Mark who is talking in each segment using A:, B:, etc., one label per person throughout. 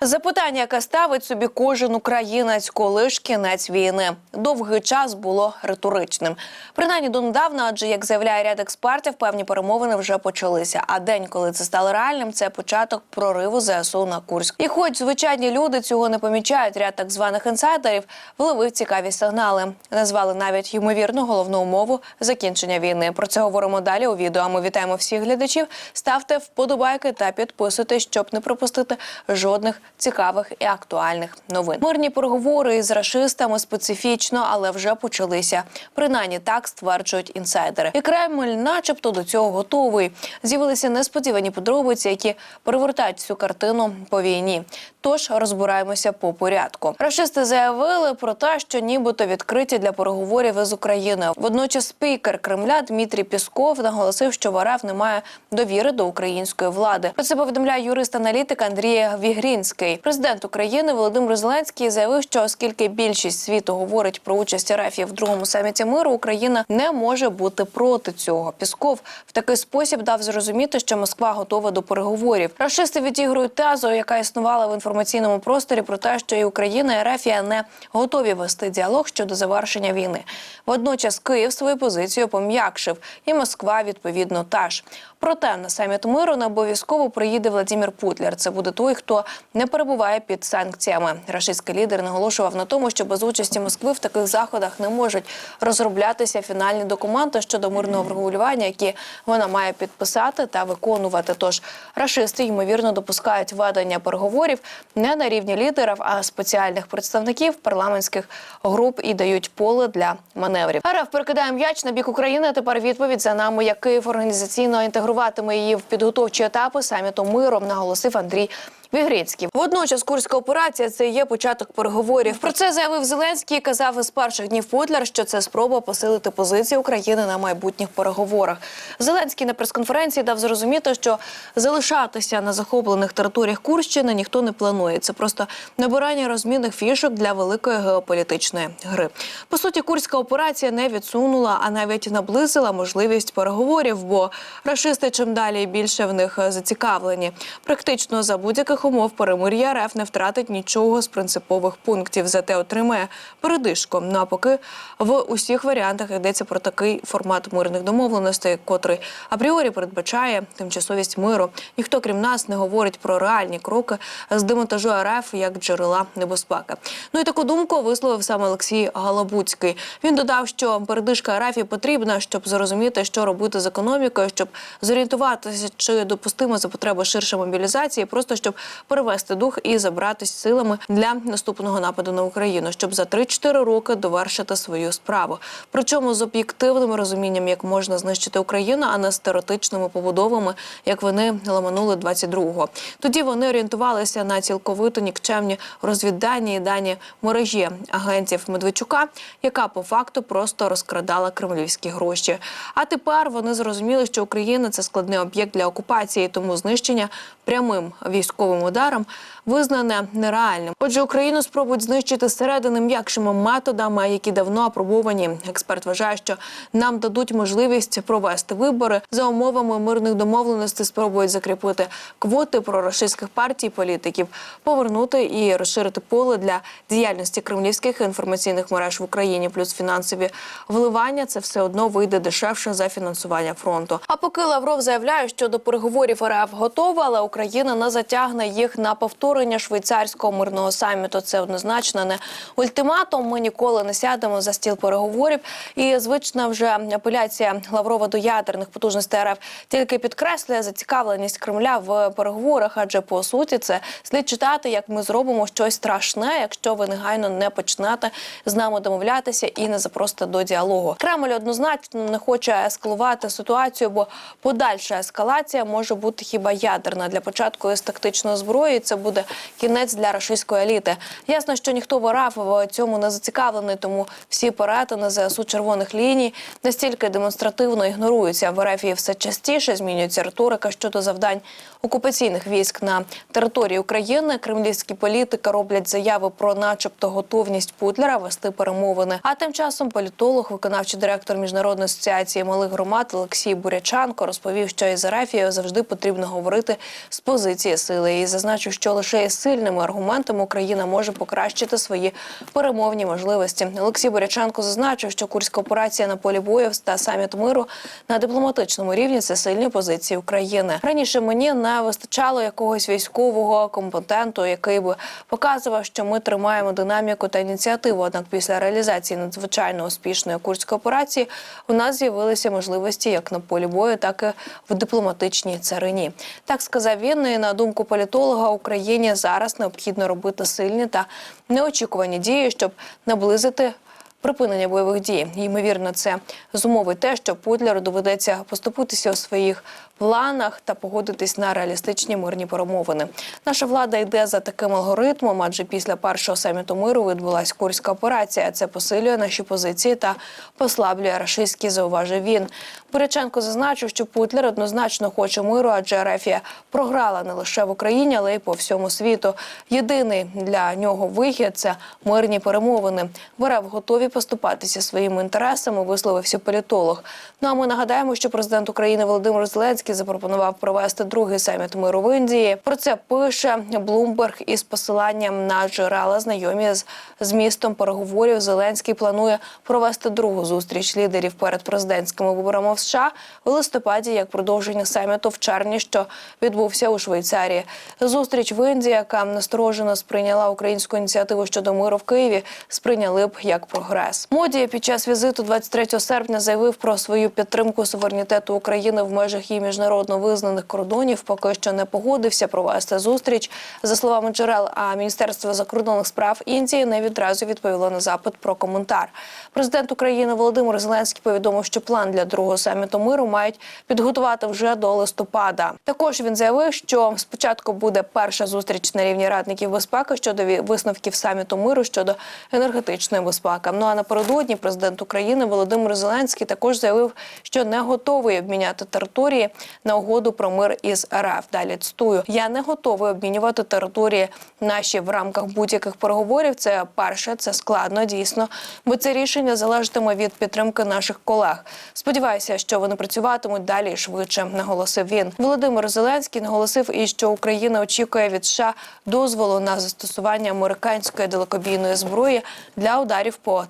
A: Запитання, яке ставить собі кожен українець, коли ж кінець війни, довгий час було риторичним. Принаймні донедавна, адже як заявляє ряд експертів, певні перемовини вже почалися. А день, коли це стало реальним, це початок прориву ЗСУ на Курськ. І хоч звичайні люди цього не помічають, ряд так званих інсайдерів вловив цікаві сигнали. Назвали навіть ймовірну головну умову закінчення війни. Про це говоримо далі у відео. А ми вітаємо всіх глядачів. Ставте вподобайки та підписуйтесь, щоб не пропустити жодних цікавих і актуальних новин. Мирні переговори із рашистами специфічно, але вже почалися. Принаймні так стверджують інсайдери. І Кремль, начебто, до цього готовий. З'явилися несподівані подробиці, які перевертають цю картину по війні. Тож розбираємося по порядку. Рашисти заявили про те, що нібито відкриті для переговорів із Україною. Водночас спікер Кремля Дмитрій Пісков наголосив, що в РФ немає довіри до української влади. Про це повідомляє юрист-аналітик Андрій Вігрінський. Президент України Володимир Зеленський заявив, що оскільки більшість світу говорить про участь РФ в другому саміті миру, Україна не може бути проти цього. Пісков в такий спосіб дав зрозуміти, що Москва готова до переговорів. Рашисти відігрують тезу, яка існувала в інформаційному просторі, про те, що і Україна і РФ не готові вести діалог щодо завершення війни. Водночас Київ свою позицію пом'якшив, і Москва відповідно теж. Проте на саміт миру не обов'язково приїде Владимир Путлер. Це буде той, хто не перебуває під санкціями. Рашистський лідер наголошував на тому, що без участі Москви в таких заходах не можуть розроблятися фінальні документи щодо мирного врегулювання, які вона має підписати та виконувати. Тож рашисти ймовірно допускають ведення переговорів не на рівні лідерів, а спеціальних представників парламентських груп і дають поле для маневрів. РФ перекидає м'яч на бік України. Тепер відповідь за нами, як Київ організаційно інтегруватиме її в підготовчі етапи саміту миру, наголосив Андрій. Вігрицький. Водночас курська операція це є початок переговорів. Про це заявив Зеленський. Казав із перших днів Путлер, що це спроба посилити позиції України на майбутніх переговорах. Зеленський на прес-конференції дав зрозуміти, що залишатися на захоплених територіях Курщини ніхто не планує. Це просто набирання розмінних фішок для великої геополітичної гри. По суті, курська операція не відсунула, а навіть наблизила можливість переговорів, бо рашисти чим далі більше в них зацікавлені. Практично за будь-яких умов перемир'я РФ не втратить нічого з принципових пунктів, зате отримає передишку. Ну а поки в усіх варіантах йдеться про такий формат мирних домовленостей, котрий апріорі передбачає тимчасовість миру. Ніхто крім нас не говорить про реальні кроки з демонтажу РФ як джерела небезпеки. Ну і таку думку висловив сам Олексій Галабуцький. Він додав, що передишка РФ потрібна, щоб зрозуміти, що робити з економікою, щоб зорієнтуватися, чи допустимо за потреби ширша мобілізації, просто щоб перевести дух і забратись силами для наступного нападу на Україну, щоб за 3-4 роки довершити свою справу. Причому з об'єктивним розумінням, як можна знищити Україну, а не з теоретичними побудовами, як вони ламанули 22-го. Тоді вони орієнтувалися на цілковито нікчемні розвіддані і дані мережі агентів Медведчука, яка по факту просто розкрадала кремлівські гроші. А тепер вони зрозуміли, що Україна це складний об'єкт для окупації, тому знищення прямим військовим ударом визнане нереальним. Отже, Україну спробують знищити зсередини м'якшими методами, які давно апробовані. Експерт вважає, що нам дадуть можливість провести вибори за умовами мирних домовленостей. Спробують закріпити квоти проросійських партій, політиків, повернути і розширити поле для діяльності кремлівських інформаційних мереж в Україні, плюс фінансові вливання. Це все одно вийде дешевше за фінансування фронту. А поки Лавров заявляє, що до переговорів РФ готова, але Україна не затягне їх на повторення швейцарського мирного саміту. Це однозначно не ультиматум. Ми ніколи не сядемо за стіл переговорів. І звична вже апеляція Лаврова до ядерних потужностей РФ тільки підкреслює зацікавленість Кремля в переговорах, адже по суті це слід читати, як ми зробимо щось страшне, якщо ви негайно не почнете з нами домовлятися і не запросите до діалогу. Кремль однозначно не хоче ескалувати ситуацію, бо подальша ескалація може бути хіба ядерна для початку із тактичної зброї. Це буде кінець для рашистської еліти. Ясно, що ніхто в РАФ в цьому не зацікавлений, тому всі перетини ЗСУ червоних ліній настільки демонстративно ігноруються. В РФ все частіше змінюється риторика щодо завдань окупаційних військ на території України. Кремлівські політики роблять заяви про, начебто, готовність Путлера вести перемовини. А тим часом політолог, виконавчий директор міжнародної асоціації малих громад Олексій Бурячанко розповів, що із Арафією завжди потрібно говорити з позиції сили. І зазначив, що лише із сильними аргументами Україна може покращити свої перемовні можливості. Олексій Боряченко зазначив, що курська операція на полі бою та саміт миру на дипломатичному рівні це сильні позиції України. Раніше мені не вистачало якогось військового компетенту, який би показував, що ми тримаємо динаміку та ініціативу. Однак після реалізації надзвичайно успішної курської операції у нас з'явилися можливості як на полі бою, так і в дипломатичній царині. Так сказав він. І на думку політолога, Україні зараз необхідно робити сильні та неочікувані дії, щоб наблизити. Припинення бойових дій ймовірно, це зумовить те, що Путлеру доведеться поступитися у своїх планах та погодитись на реалістичні мирні перемовини. Наша влада йде за таким алгоритмом, адже після першого саміту миру відбулася курська операція. Це посилює наші позиції та послаблює рашистські, зауважив він. Боряченко зазначив, що Путлер однозначно хоче миру, адже Рефія програла не лише в Україні, але й по всьому світу. Єдиний для нього вихід це мирні перемовини. В РФ готові поступатися своїми інтересами, висловився політолог. Ну а ми нагадаємо, що президент України Володимир Зеленський запропонував провести другий саміт миру в Індії. Про це пише Блумберг із посиланням на джерела знайомі з змістом переговорів. Зеленський планує провести другу зустріч лідерів перед президентськими виборами в США у листопаді як продовження саміту в червні, що відбувся у Швейцарії. Зустріч в Індії, яка насторожено сприйняла українську ініціативу щодо миру в Києві, сприйняли б як прогрес. Моді під час візиту 23 серпня заявив про свою підтримку суверенітету України в межах її міжнародно визнаних кордонів. Поки що не погодився провести зустріч. За словами джерел, а міністерство закордонних справ Індії не відразу відповіло на запит про коментар. Президент України Володимир Зеленський повідомив, що план для другого саміту миру мають підготувати вже до листопада. Також він заявив, що спочатку буде перша зустріч на рівні радників безпеки щодо висновків саміту миру щодо енергетичної безпеки. Ну а напередодні президент України Володимир Зеленський також заявив, що не готовий обміняти території на угоду про мир із РФ. Далі цитую, я не готовий обмінювати території наші в рамках будь-яких переговорів. Це перше, це складно дійсно, бо це рішення залежатиме від підтримки наших колег. Сподіваюся, що вони працюватимуть далі і швидше. Наголосив він. Володимир Зеленський наголосив і що Україна очікує від США дозволу на застосування американської далекобійної зброї для ударів по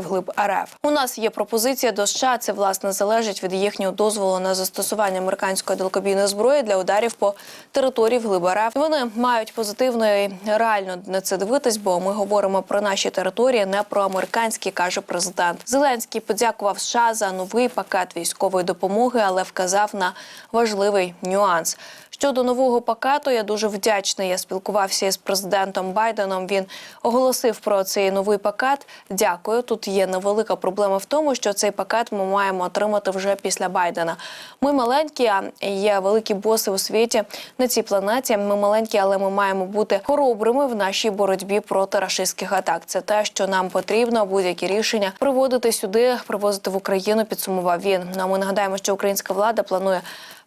A: вглиб РФ. У нас є пропозиція до США. Це власне залежить від їхнього дозволу на застосування американської далекобійної зброї для ударів по території вглиб РФ. Вони мають позитивно і реально на це дивитись, бо ми говоримо про наші території, не про американські, каже президент. Зеленський подякував США за новий пакет військової допомоги, але вказав на важливий нюанс. Щодо нового пакету, я дуже вдячний. Я спілкувався із президентом Байденом. Він оголосив про цей новий пакет. Дякую. Тут є невелика проблема в тому, що цей пакет ми маємо отримати вже після Байдена. Ми маленькі, а є великі боси у світі на цій планеті. Ми маленькі, але ми маємо бути хоробрими в нашій боротьбі проти рашистських атак. Це те, що нам потрібно. Будь-які рішення приводити сюди, привозити в Україну. Підсумував він. Ну, а ми нагадаємо, що українська влада планує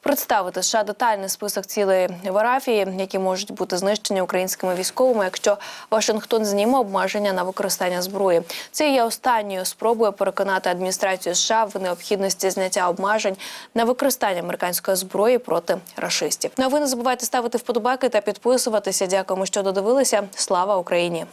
A: представити США детальний список цілей в Арафії, які можуть бути знищені українськими військовими, якщо Вашингтон зніме обмеження на використання зброї. Це є останньою спробою переконати адміністрацію США в необхідності зняття обмежень на використання американської зброї проти рашистів. Ну ви не забувайте ставити вподобайки та підписуватися. Дякуємо, що додивилися. Слава Україні!